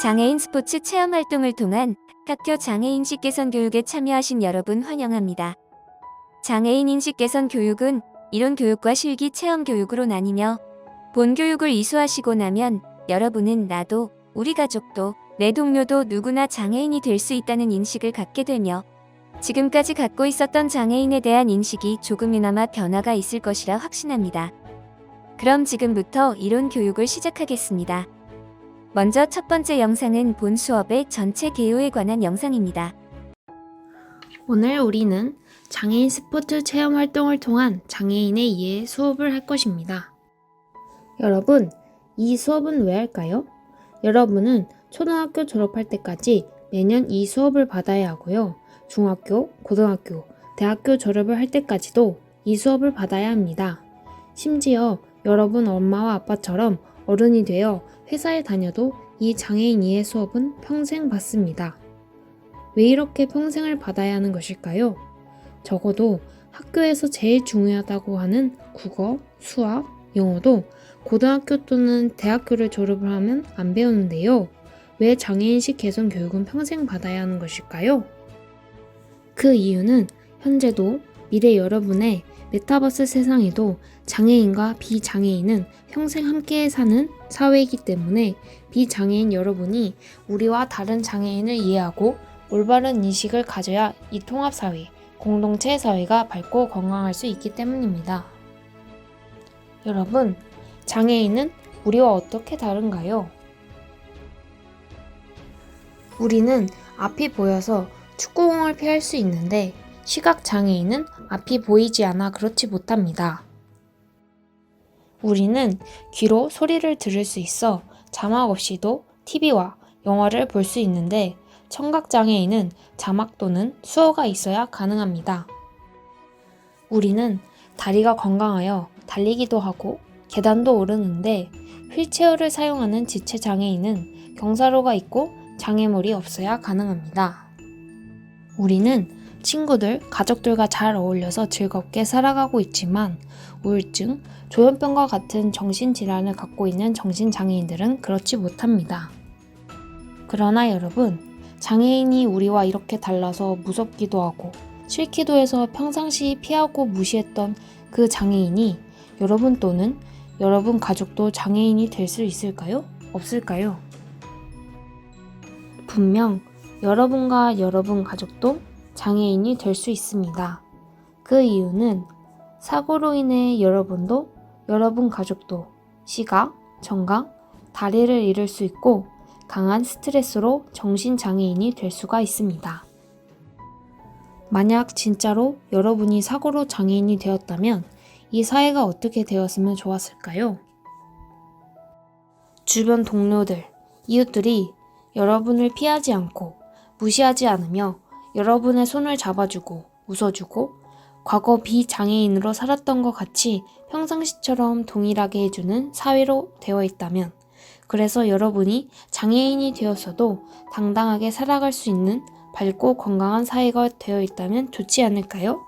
장애인 스포츠 체험 활동을 통한 학교 장애인 식 개선 교육에 참여하신 여러분 환영합니다. 장애인 인식 개선 교육은 이론 교육과 실기 체험 교육으로 나뉘며 본 교육을 이수하시고 나면 여러분은 나도 우리 가족도 내 동료도 누구나 장애인이 될 수 있다는 인식을 갖게 되며 지금까지 갖고 있었던 장애인에 대한 인식이 조금이나마 변화가 있을 것이라 확신합니다. 그럼 지금부터 이론 교육을 시작하겠습니다. 먼저 첫 번째 영상은 본 수업의 전체 개요에 관한 영상입니다. 오늘 우리는 장애인 스포츠 체험 활동을 통한 장애인의 이해 수업을 할 것입니다. 여러분, 이 수업은 왜 할까요? 여러분은 초등학교 졸업할 때까지 매년 이 수업을 받아야 하고요. 중학교, 고등학교, 대학교 졸업을 할 때까지도 이 수업을 받아야 합니다. 심지어 여러분 엄마와 아빠처럼 어른이 되어 회사에 다녀도 이 장애인 이해 수업은 평생 받습니다. 왜 이렇게 평생을 받아야 하는 것일까요? 적어도 학교에서 제일 중요하다고 하는 국어, 수학, 영어도 고등학교 또는 대학교를 졸업을 하면 안 배우는데요. 왜 장애인식 개선 교육은 평생 받아야 하는 것일까요? 그 이유는 현재도 미래 여러분의 메타버스 세상에도 장애인과 비장애인은 평생 함께 사는 사회이기 때문에 비장애인 여러분이 우리와 다른 장애인을 이해하고 올바른 인식을 가져야 이 통합사회, 공동체 사회가 밝고 건강할 수 있기 때문입니다. 여러분, 장애인은 우리와 어떻게 다른가요? 우리는 앞이 보여서 축구공을 피할 수 있는데 시각 장애인은 앞이 보이지 않아 그렇지 못합니다. 우리는 귀로 소리를 들을 수 있어 자막 없이도 TV와 영화를 볼 수 있는데 청각 장애인은 자막 또는 수어가 있어야 가능합니다. 우리는 다리가 건강하여 달리기도 하고 계단도 오르는데 휠체어를 사용하는 지체 장애인은 경사로가 있고 장애물이 없어야 가능합니다. 우리는 친구들, 가족들과 잘 어울려서 즐겁게 살아가고 있지만 우울증, 조현병과 같은 정신질환을 갖고 있는 정신장애인들은 그렇지 못합니다. 그러나 여러분, 장애인이 우리와 이렇게 달라서 무섭기도 하고 싫기도 해서 평상시 피하고 무시했던 그 장애인이 여러분 또는 여러분 가족도 장애인이 될 수 있을까요? 없을까요? 분명 여러분과 여러분 가족도 장애인이 될 수 있습니다. 그 이유는 사고로 인해 여러분도 여러분 가족도 시각, 정강, 다리를 잃을 수 있고 강한 스트레스로 정신장애인이 될 수가 있습니다. 만약 진짜로 여러분이 사고로 장애인이 되었다면 이 사회가 어떻게 되었으면 좋았을까요? 주변 동료들, 이웃들이 여러분을 피하지 않고 무시하지 않으며 여러분의 손을 잡아주고 웃어주고 과거 비장애인으로 살았던 것 같이 평상시처럼 동일하게 해주는 사회로 되어 있다면 그래서 여러분이 장애인이 되었어도 당당하게 살아갈 수 있는 밝고 건강한 사회가 되어 있다면 좋지 않을까요?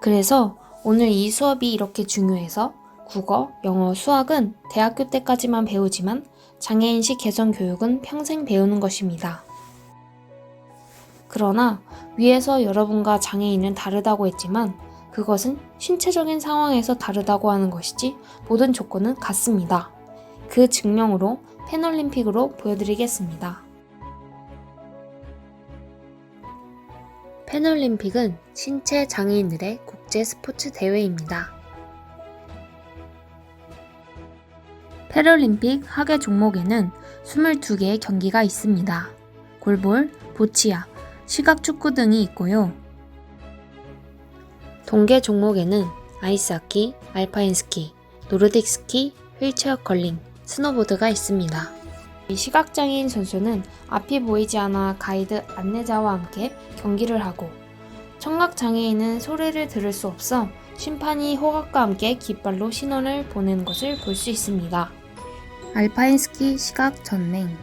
그래서 오늘 이 수업이 이렇게 중요해서 국어, 영어, 수학은 대학교 때까지만 배우지만 장애인식 개선 교육은 평생 배우는 것입니다. 그러나 위에서 여러분과 장애인은 다르다고 했지만 그것은 신체적인 상황에서 다르다고 하는 것이지 모든 조건은 같습니다. 그 증명으로 패널림픽으로 보여드리겠습니다. 패널림픽은 신체 장애인들의 국제 스포츠 대회입니다. 패럴림픽 하계 종목에는 22개의 경기가 있습니다. 골볼, 보치아, 시각축구 등이 있고요. 동계 종목에는 아이스하키, 알파인스키, 노르딕스키, 휠체어 컬링, 스노보드가 있습니다. 이 시각장애인 선수는 앞이 보이지 않아 가이드 안내자와 함께 경기를 하고 청각장애인은 소리를 들을 수 없어 심판이 호각과 함께 깃발로 신호를 보내는 것을 볼 수 있습니다. 알파인스키 시각 전맹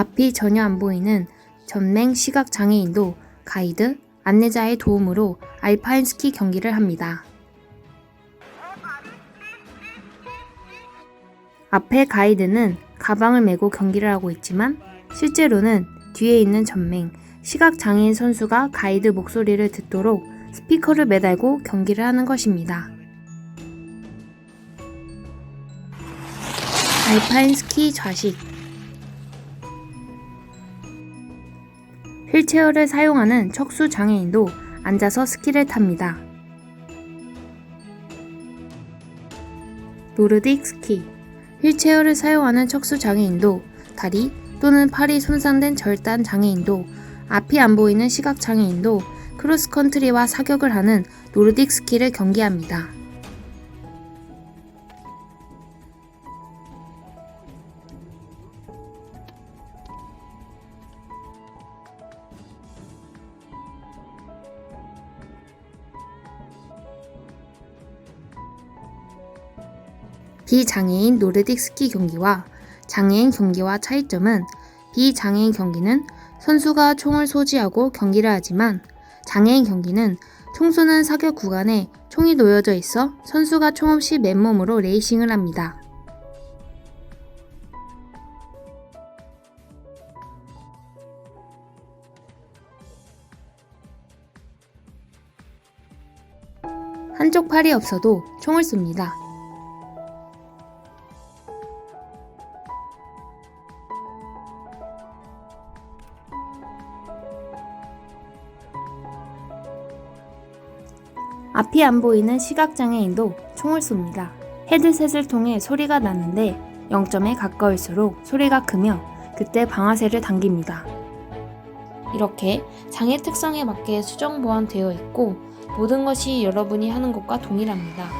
앞이 전혀 안 보이는 전맹 시각장애인도 가이드, 안내자의 도움으로 알파인 스키 경기를 합니다. 앞에 가이드는 가방을 메고 경기를 하고 있지만 실제로는 뒤에 있는 전맹, 시각장애인 선수가 가이드 목소리를 듣도록 스피커를 매달고 경기를 하는 것입니다. 알파인 스키 좌식 휠체어를 사용하는 척수 장애인도 앉아서 스키를 탑니다. 노르딕 스키 휠체어를 사용하는 척수 장애인도 다리 또는 팔이 손상된 절단 장애인도 앞이 안 보이는 시각 장애인도 크로스컨트리와 사격을 하는 노르딕 스키를 경기합니다. 비장애인 노르딕 스키 경기와 장애인 경기와 차이점은 비장애인 경기는 선수가 총을 소지하고 경기를 하지만 장애인 경기는 총 쏘는 사격 구간에 총이 놓여져 있어 선수가 총 없이 맨몸으로 레이싱을 합니다. 한쪽 팔이 없어도 총을 쏩니다. 앞이 안 보이는 시각장애인도 총을 쏩니다. 헤드셋을 통해 소리가 나는데 0점에 가까울수록 소리가 크며 그때 방아쇠를 당깁니다. 이렇게 장애 특성에 맞게 수정 보완되어 있고 모든 것이 여러분이 하는 것과 동일합니다.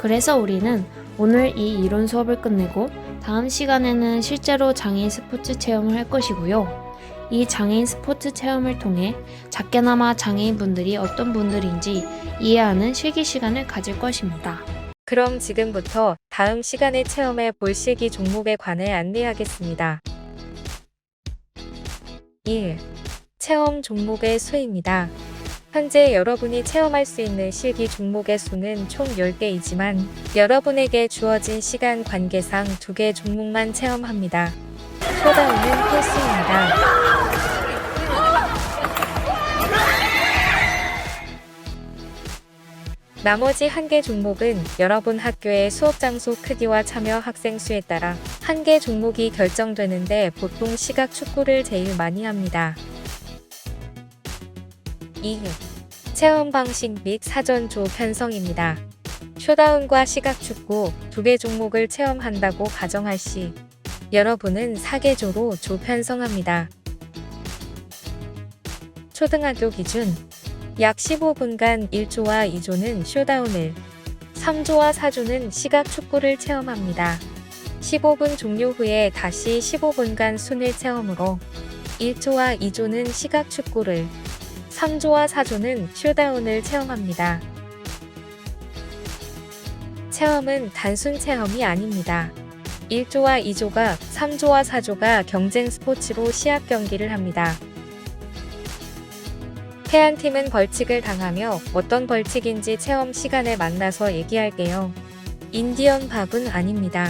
그래서 우리는 오늘 이 이론 수업을 끝내고 다음 시간에는 실제로 장애인 스포츠 체험을 할 것이고요. 이 장애인 스포츠 체험을 통해 작게나마 장애인분들이 어떤 분들인지 이해하는 실기 시간을 가질 것입니다. 그럼 지금부터 다음 시간에 체험해 볼 실기 종목에 관해 안내하겠습니다. 1. 체험 종목의 수입니다. 현재 여러분이 체험할 수 있는 실기 종목의 수는 총 10개이지만 여러분에게 주어진 시간 관계상 2개 종목만 체험합니다. 쇼다운은 필수입니다. 나머지 한 개 종목은 여러분 학교의 수업 장소 크기와 참여 학생 수에 따라 한 개 종목이 결정되는데 보통 시각 축구를 제일 많이 합니다. 2. 체험 방식 및 사전조 편성입니다. 쇼다운과 시각 축구 두 개 종목을 체험한다고 가정할 시 여러분은 4개조로 조 편성합니다. 초등학교 기준 약 15분간 1조와 2조는 쇼다운을, 3조와 4조는 시각 축구를 체험합니다. 15분 종료 후에 다시 15분간 순회 체험으로 1조와 2조는 시각 축구를, 3조와 4조는 쇼다운을 체험합니다. 체험은 단순 체험이 아닙니다. 1조와 2조가 3조와 4조가 경쟁 스포츠로 시합 경기를 합니다. 패한 팀은 벌칙을 당하며 어떤 벌칙인지 체험 시간에 만나서 얘기할게요. 인디언 밥은 아닙니다.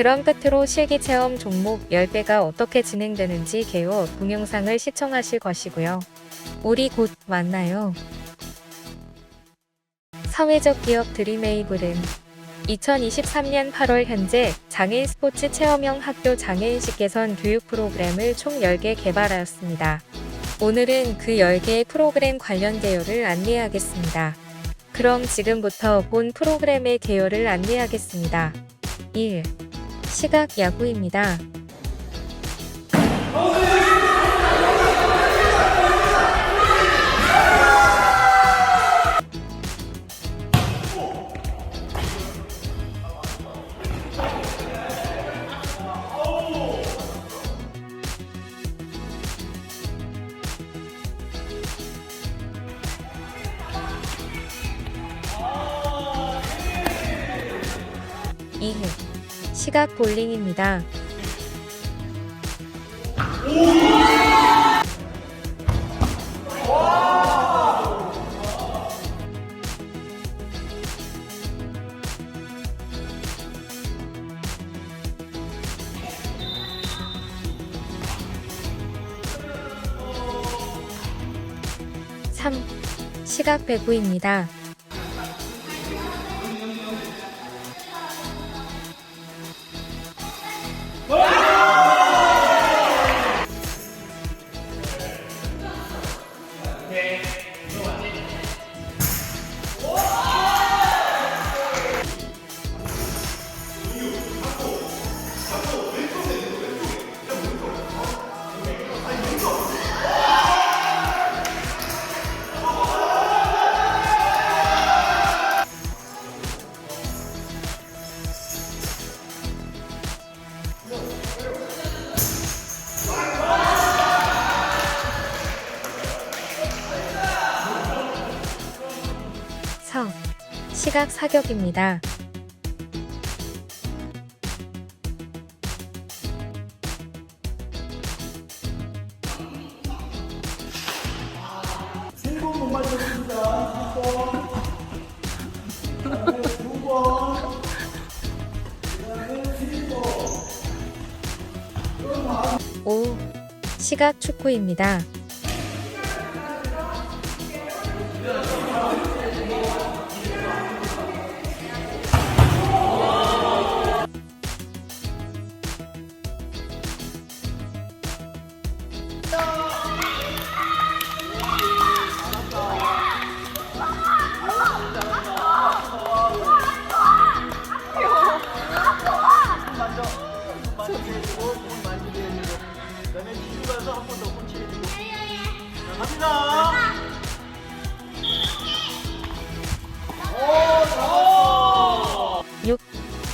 그럼 끝으로 실기 체험 종목 10개가 어떻게 진행되는지 개요 동영상을 시청하실 것이고요. 우리 곧 만나요. 사회적 기업 드림에이블은 2023년 8월 현재 장애인 스포츠 체험형 학교 장애인식 개선 교육 프로그램을 총 10개 개발하였습니다. 오늘은 그 10개의 프로그램 관련 개요를 안내하겠습니다. 그럼 지금부터 본 프로그램의 개요를 안내하겠습니다. 1. 시각 야구입니다. 이후 시각 볼링입니다. 삼 시각 배구입니다. 시각 사격입니다. 오 시각 축구입니다.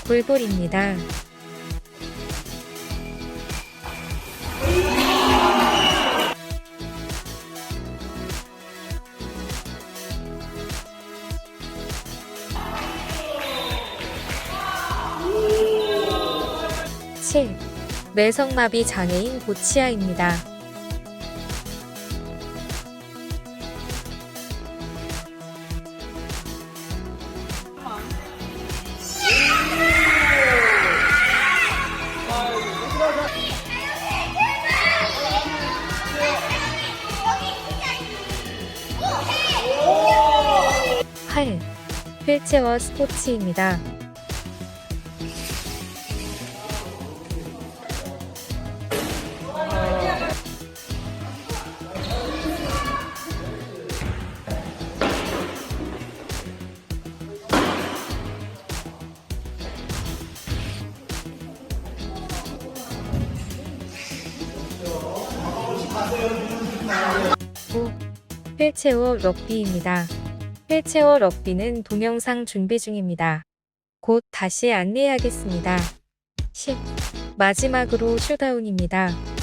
골볼입니다. 칠 매성마비 장애인 고치아입니다. 휠체어 스포츠입니다. 구 휠체어 럭비입니다. 휠체어 럭비는 동영상 준비 중입니다. 곧 다시 안내하겠습니다. 10. 마지막으로 쇼다운입니다.